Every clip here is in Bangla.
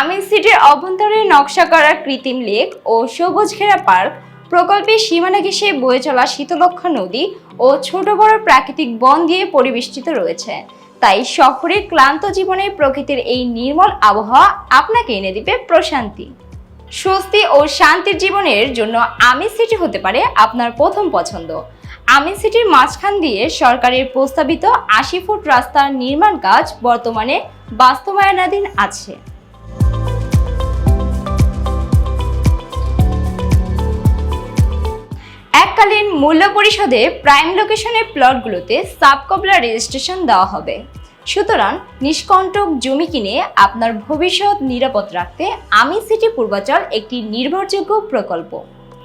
আমিন সিটির অভ্যন্তরে নকশা করা কৃত্রিম লেক ও সবুজ ঘেরা পার্ক প্রকল্পের সীমানা ঘেঁষে বয়ে চলা শীতলক্ষা নদী ও ছোট বড় প্রাকৃতিক বন দিয়ে পরিবেষ্টিত রয়েছে। তাই শহরের ক্লান্ত জীবনে প্রকৃতির এই নির্মল আবহাওয়া আপনাকে এনে দিবে প্রশান্তি। স্বস্তি ও শান্তির জীবনের জন্য আমিন সিটি হতে পারে আপনার প্রথম পছন্দ। আমিন সিটির মাঝখান দিয়ে সরকারের প্রস্তাবিত আশি ফুট রাস্তার নির্মাণ কাজ বর্তমানে বাস্তবায়নাধীন আছে। মূল্য পরিশোধে প্রাইম লোকেশনের প্লটগুলোতে সাবকবলা রেজিস্ট্রেশন দেওয়া হবে। সুতরাং নিষ্কণ্টক জমি কিনে আপনার ভবিষ্যৎ নিরাপদ রাখতে আমি সিটি পূর্বাচল একটি নির্ভরযোগ্য প্রকল্প।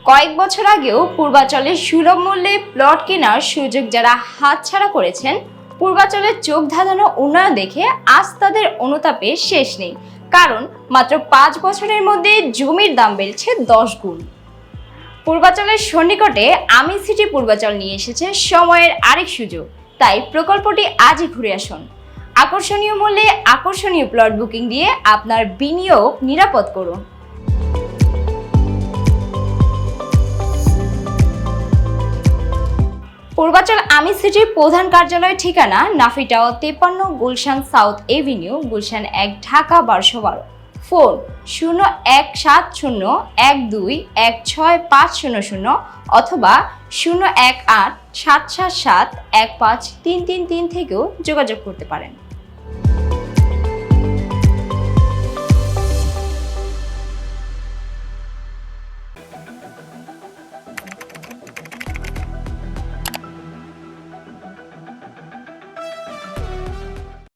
কয়েক বছর আগেও পূর্বাচলে সুলভ মূল্যে প্লট কেনার সুযোগ যারা হাতছাড়া করেছেন, পূর্বাচলের চোখ ধাঁধানো উন্নয়ন দেখে আজ তাদের অনুতাপের শেষ নেই। কারণ মাত্র পাঁচ বছরের মধ্যে জমির দাম বেড়েছে দশ গুণ। পূর্বাচলের সন্নিকটে আমি সিটি পূর্বাচল নিয়ে এসেছে সময়ের আরেক সুযোগ। তাই প্রকল্পটি আজই ঘুরে আসুন। আকর্ষণীয় মূল্যে আকর্ষণীয় প্লট বুকিং দিয়ে আপনার বিনিয়োগ নিরাপদ করুন। পূর্বাচল আমি সিটির প্রধান কার্যালয় ঠিকানা নাফিটাও তেপান্ন গুলশান সাউথ এভিনিউ, গুলশান এক, ঢাকা বারোশো বারো ফোন শূন্য এক সাত শূন্য এক দুই এক ছয় পাঁচ শূন্য শূন্য অথবা শূন্য এক আট সাত সাত সাত এক পাঁচ তিন তিন তিন থেকেও যোগাযোগ করতে পারেন।